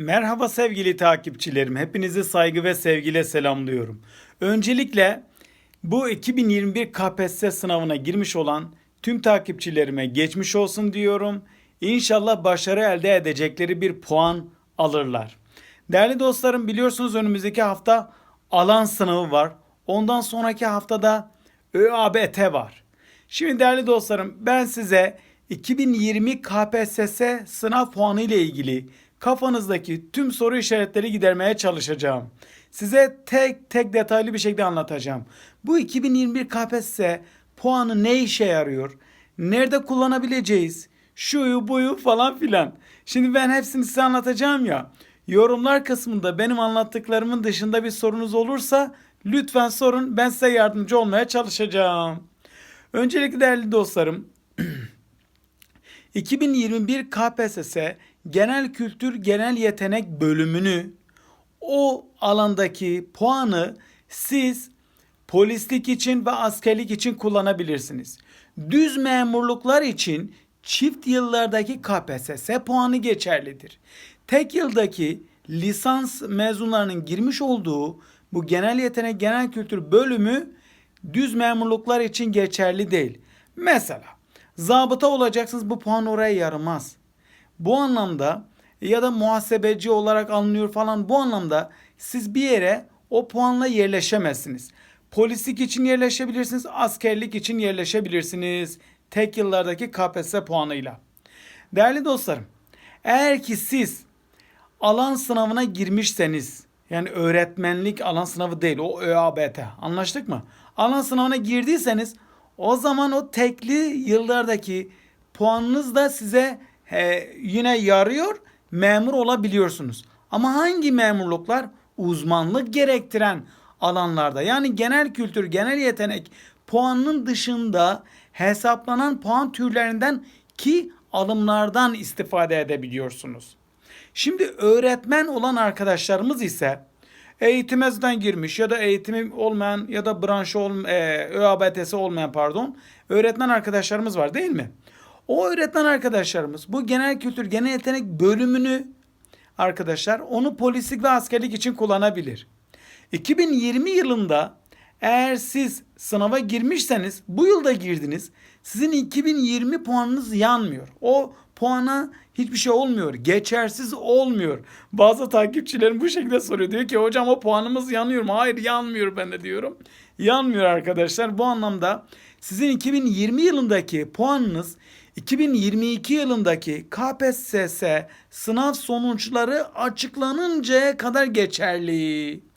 Merhaba sevgili takipçilerim. Hepinizi saygı ve sevgiyle selamlıyorum. Öncelikle bu 2021 KPSS sınavına girmiş olan tüm takipçilerime geçmiş olsun diyorum. İnşallah başarı elde edecekleri bir puan alırlar. Değerli dostlarım biliyorsunuz önümüzdeki hafta alan sınavı var. Ondan sonraki haftada ÖABT var. Şimdi değerli dostlarım ben size 2020 KPSS sınav puanı ile ilgili kafanızdaki tüm soru işaretleri gidermeye çalışacağım. Size tek tek detaylı bir şekilde anlatacağım. Bu 2021 KPSS puanı ne işe yarıyor? Nerede kullanabileceğiz? Şuyu buyu falan filan. Şimdi ben hepsini size anlatacağım ya. Yorumlar kısmında benim anlattıklarımın dışında bir sorunuz olursa lütfen sorun. Ben size yardımcı olmaya çalışacağım. Öncelikle değerli dostlarım 2021 KPSS Genel Kültür Genel Yetenek bölümünü o alandaki puanı siz polislik için ve askerlik için kullanabilirsiniz. Düz memurluklar için çift yıllardaki KPSS puanı geçerlidir. Tek yıldaki lisans mezunlarının girmiş olduğu bu genel yetenek genel kültür bölümü düz memurluklar için geçerli değil. Mesela zabıta olacaksınız bu puan oraya yaramaz. Bu anlamda ya da muhasebeci olarak alınıyor falan bu anlamda siz bir yere o puanla yerleşemezsiniz. Polislik için yerleşebilirsiniz, askerlik için yerleşebilirsiniz. Tek yıllardaki KPSS puanıyla. Değerli dostlarım, eğer ki siz alan sınavına girmişseniz yani öğretmenlik alan sınavı değil o ÖABT anlaştık mı? Alan sınavına girdiyseniz o zaman o tekli yıllardaki puanınız da size e, yine yarıyor memur olabiliyorsunuz. Ama hangi memurluklar? Uzmanlık gerektiren alanlarda yani genel kültür, genel yetenek puanının dışında hesaplanan puan türlerinden ki alımlardan istifade edebiliyorsunuz. Şimdi öğretmen olan arkadaşlarımız ise eğitimezden girmiş ya da eğitimi olmayan ya da branşı olmayan, e, ÖABT'si olmayan pardon öğretmen arkadaşlarımız var değil mi? O öğretmen arkadaşlarımız bu genel kültür, genel yetenek bölümünü arkadaşlar onu polislik ve askerlik için kullanabilir. 2020 yılında eğer siz sınava girmişseniz bu yılda girdiniz sizin 2020 puanınız yanmıyor. O puana hiçbir şey olmuyor. Geçersiz olmuyor. Bazı takipçilerim bu şekilde soruyor. Diyor ki hocam o puanımız yanıyor mu? Hayır yanmıyor ben de diyorum. Yanmıyor arkadaşlar. Bu anlamda sizin 2020 yılındaki puanınız 2022 yılındaki KPSS sınav sonuçları açıklanıncaya kadar geçerli.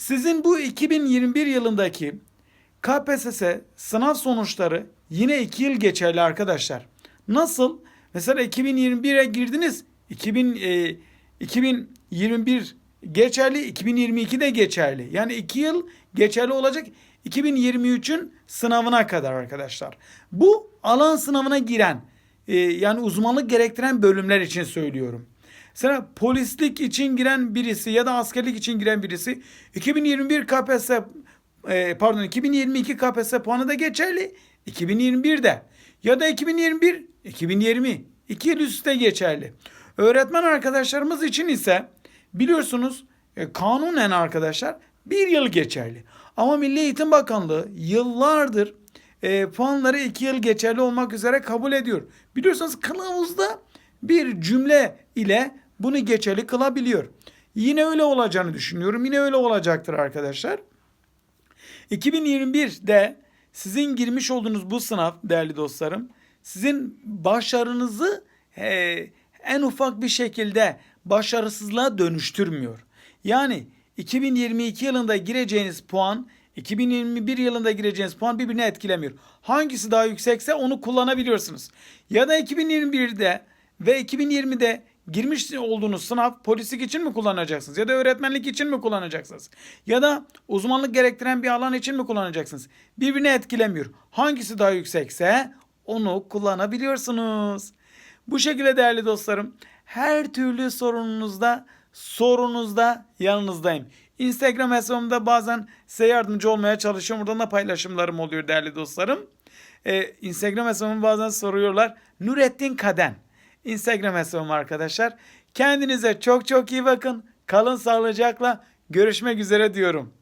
Sizin bu 2021 yılındaki KPSS sınav sonuçları yine 2 yıl geçerli arkadaşlar. Nasıl? Mesela 2021'e girdiniz. 2000 e, 2021 geçerli, 2022 de geçerli. Yani 2 yıl geçerli olacak 2023'ün sınavına kadar arkadaşlar. Bu alan sınavına giren e, yani uzmanlık gerektiren bölümler için söylüyorum. Mesela polislik için giren birisi ya da askerlik için giren birisi 2021 KPSS e, pardon 2022 KPSS puanı da geçerli 2021'de ya da 2021 2020 iki yıl üstte geçerli. Öğretmen arkadaşlarımız için ise biliyorsunuz e, kanunen arkadaşlar bir yıl geçerli. Ama Milli Eğitim Bakanlığı yıllardır e, puanları iki yıl geçerli olmak üzere kabul ediyor. Biliyorsunuz kılavuzda bir cümle ile bunu geçerli kılabiliyor. Yine öyle olacağını düşünüyorum. Yine öyle olacaktır arkadaşlar. 2021'de sizin girmiş olduğunuz bu sınav değerli dostlarım sizin başarınızı e, en ufak bir şekilde başarısızlığa dönüştürmüyor. Yani 2022 yılında gireceğiniz puan 2021 yılında gireceğiniz puan birbirini etkilemiyor. Hangisi daha yüksekse onu kullanabiliyorsunuz. Ya da 2021'de ve 2020'de girmiş olduğunuz sınav polislik için mi kullanacaksınız? Ya da öğretmenlik için mi kullanacaksınız? Ya da uzmanlık gerektiren bir alan için mi kullanacaksınız? Birbirini etkilemiyor. Hangisi daha yüksekse onu kullanabiliyorsunuz. Bu şekilde değerli dostlarım her türlü sorununuzda sorunuzda yanınızdayım. Instagram hesabımda bazen size yardımcı olmaya çalışıyorum. Buradan da paylaşımlarım oluyor değerli dostlarım. Ee, Instagram hesabımı bazen soruyorlar. Nurettin Kaden. Instagram hesabım arkadaşlar. Kendinize çok çok iyi bakın. Kalın sağlıcakla. Görüşmek üzere diyorum.